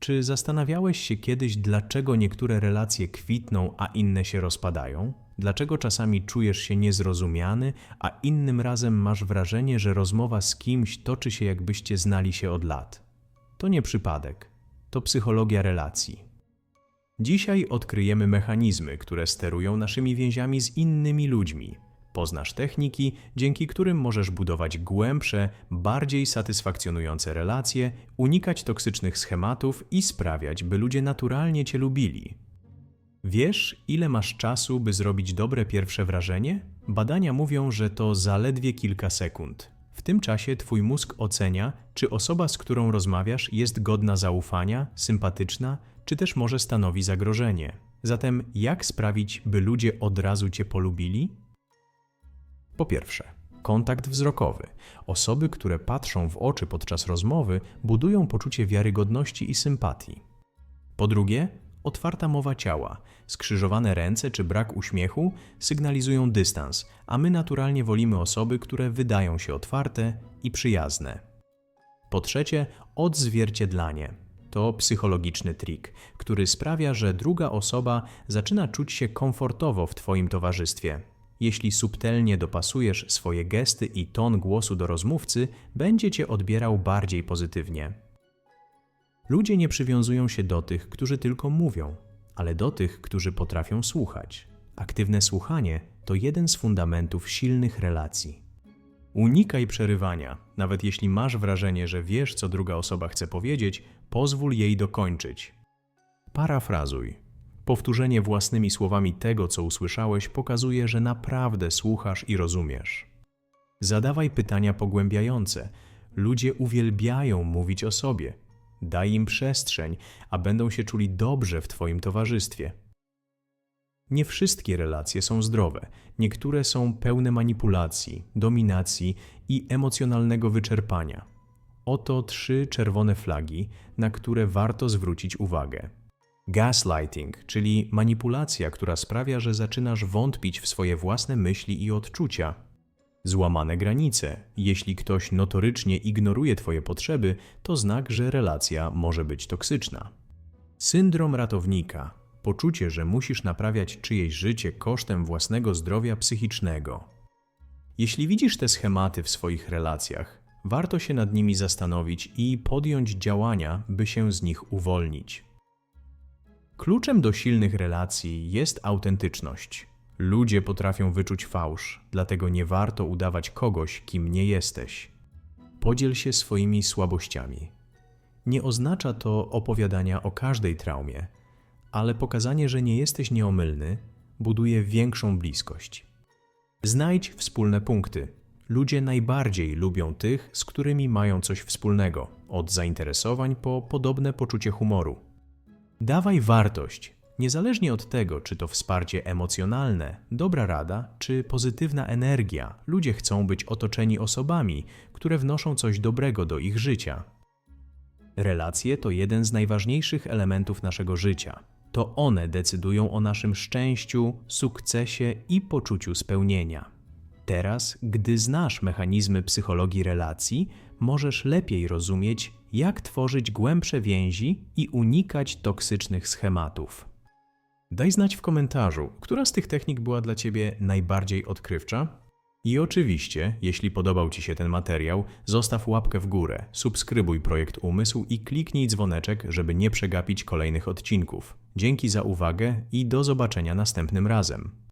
Czy zastanawiałeś się kiedyś, dlaczego niektóre relacje kwitną, a inne się rozpadają? Dlaczego czasami czujesz się niezrozumiany, a innym razem masz wrażenie, że rozmowa z kimś toczy się, jakbyście znali się od lat? To nie przypadek, to psychologia relacji. Dzisiaj odkryjemy mechanizmy, które sterują naszymi więziami z innymi ludźmi. Poznasz techniki, dzięki którym możesz budować głębsze, bardziej satysfakcjonujące relacje, unikać toksycznych schematów i sprawiać, by ludzie naturalnie cię lubili. Wiesz, ile masz czasu, by zrobić dobre pierwsze wrażenie? Badania mówią, że to zaledwie kilka sekund. W tym czasie twój mózg ocenia, czy osoba, z którą rozmawiasz, jest godna zaufania, sympatyczna, czy też może stanowi zagrożenie. Zatem, jak sprawić, by ludzie od razu cię polubili? Po pierwsze, kontakt wzrokowy. Osoby, które patrzą w oczy podczas rozmowy, budują poczucie wiarygodności i sympatii. Po drugie, otwarta mowa ciała. Skrzyżowane ręce czy brak uśmiechu sygnalizują dystans, a my naturalnie wolimy osoby, które wydają się otwarte i przyjazne. Po trzecie, odzwierciedlanie. To psychologiczny trik, który sprawia, że druga osoba zaczyna czuć się komfortowo w Twoim towarzystwie. Jeśli subtelnie dopasujesz swoje gesty i ton głosu do rozmówcy, będzie Cię odbierał bardziej pozytywnie. Ludzie nie przywiązują się do tych, którzy tylko mówią, ale do tych, którzy potrafią słuchać. Aktywne słuchanie to jeden z fundamentów silnych relacji. Unikaj przerywania. Nawet jeśli masz wrażenie, że wiesz, co druga osoba chce powiedzieć, pozwól jej dokończyć. Parafrazuj. Powtórzenie własnymi słowami tego, co usłyszałeś, pokazuje, że naprawdę słuchasz i rozumiesz. Zadawaj pytania pogłębiające. Ludzie uwielbiają mówić o sobie. Daj im przestrzeń, a będą się czuli dobrze w Twoim towarzystwie. Nie wszystkie relacje są zdrowe. Niektóre są pełne manipulacji, dominacji i emocjonalnego wyczerpania. Oto trzy czerwone flagi, na które warto zwrócić uwagę. Gaslighting, czyli manipulacja, która sprawia, że zaczynasz wątpić w swoje własne myśli i odczucia. Złamane granice. Jeśli ktoś notorycznie ignoruje Twoje potrzeby, to znak, że relacja może być toksyczna. Syndrom ratownika. Poczucie, że musisz naprawiać czyjeś życie kosztem własnego zdrowia psychicznego. Jeśli widzisz te schematy w swoich relacjach, warto się nad nimi zastanowić i podjąć działania, by się z nich uwolnić. Kluczem do silnych relacji jest autentyczność. Ludzie potrafią wyczuć fałsz, dlatego nie warto udawać kogoś, kim nie jesteś. Podziel się swoimi słabościami. Nie oznacza to opowiadania o każdej traumie, ale pokazanie, że nie jesteś nieomylny, buduje większą bliskość. Znajdź wspólne punkty. Ludzie najbardziej lubią tych, z którymi mają coś wspólnego, od zainteresowań po podobne poczucie humoru. Dawaj wartość, niezależnie od tego, czy to wsparcie emocjonalne, dobra rada, czy pozytywna energia. Ludzie chcą być otoczeni osobami, które wnoszą coś dobrego do ich życia. Relacje to jeden z najważniejszych elementów naszego życia. To one decydują o naszym szczęściu, sukcesie i poczuciu spełnienia. Teraz, gdy znasz mechanizmy psychologii relacji, możesz lepiej rozumieć, jak tworzyć głębsze więzi i unikać toksycznych schematów. Daj znać w komentarzu, która z tych technik była dla Ciebie najbardziej odkrywcza. I oczywiście, jeśli podobał Ci się ten materiał, zostaw łapkę w górę, subskrybuj projekt Umysł i kliknij dzwoneczek, żeby nie przegapić kolejnych odcinków. Dzięki za uwagę i do zobaczenia następnym razem.